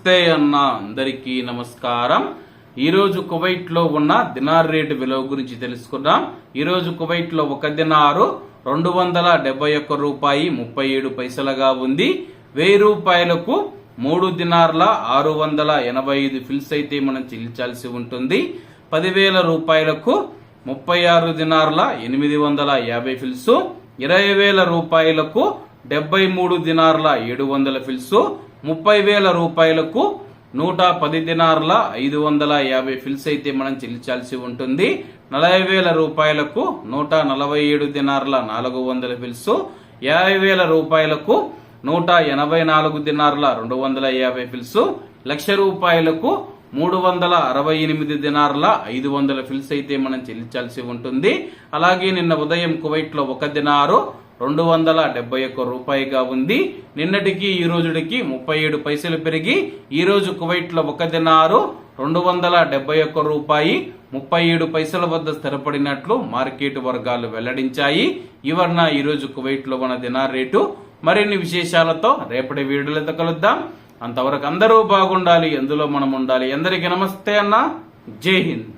నమస్తే అన్న అందరికీ నమస్కారం. ఈరోజు కువైట్లో ఉన్న దినార్ రేటు విలువ గురించి తెలుసుకుందాం. ఈరోజు కువైట్లో ఒక దినారు రెండు వందల డెబ్బై ఒక్క రూపాయి ముప్పై ఏడు పైసలుగా ఉంది. వెయ్యి రూపాయలకు మూడు దినార్ల ఆరు వందల ఎనభై ఐదు ఫిల్స్ అయితే మనం చెల్లించాల్సి ఉంటుంది. పదివేల రూపాయలకు ముప్పై ఆరు దినార్ల ఎనిమిది వందల యాభై ఫిల్స్. ఇరవై వేల రూపాయలకు డెబ్బై మూడు దినార్ల ఏడు వందల ఫిల్సు ముప్పై వేల రూపాయలకు నూట పది దినార్ల ఐదు వందల యాభై ఫిల్స్ అయితే మనం చెల్లించాల్సి ఉంటుంది. నలభై వేల రూపాయలకు నూట నలభై ఏడు దినార్ల నాలుగు వందల ఫిల్స్ యాభై వేల రూపాయలకు నూట ఎనభై నాలుగు దినార్ల రెండు వందల యాభై ఫిల్స్ లక్ష రూపాయలకు మూడు వందల అరవై ఎనిమిది దినార్ల ఐదు వందల ఫిల్స్ అయితే మనం చెల్లించాల్సి ఉంటుంది. అలాగే నిన్న ఉదయం కువైట్లో ఒక దినారు రెండు వందల డెబ్బై ఒక్క రూపాయిగా ఉంది. నిన్నటికి ఈ రోజుడికి ముప్పై ఏడు పైసలు పెరిగి ఈ రోజు ఒక దినారు రెండు వందల డెబ్బై ఒక్క రూపాయి ముప్పై ఏడు పైసల వద్ద స్థిరపడినట్లు మార్కెట్ వర్గాలు వెల్లడించాయి. ఇవన్న ఈ రోజు ఉన్న దినార్ రేటు. మరిన్ని విశేషాలతో రేపటి వీడియోలతో కలుద్దాం. అంతవరకు అందరూ బాగుండాలి ఎందులో మనం ఉండాలి. అందరికీ నమస్తే అన్న. జై హింద్.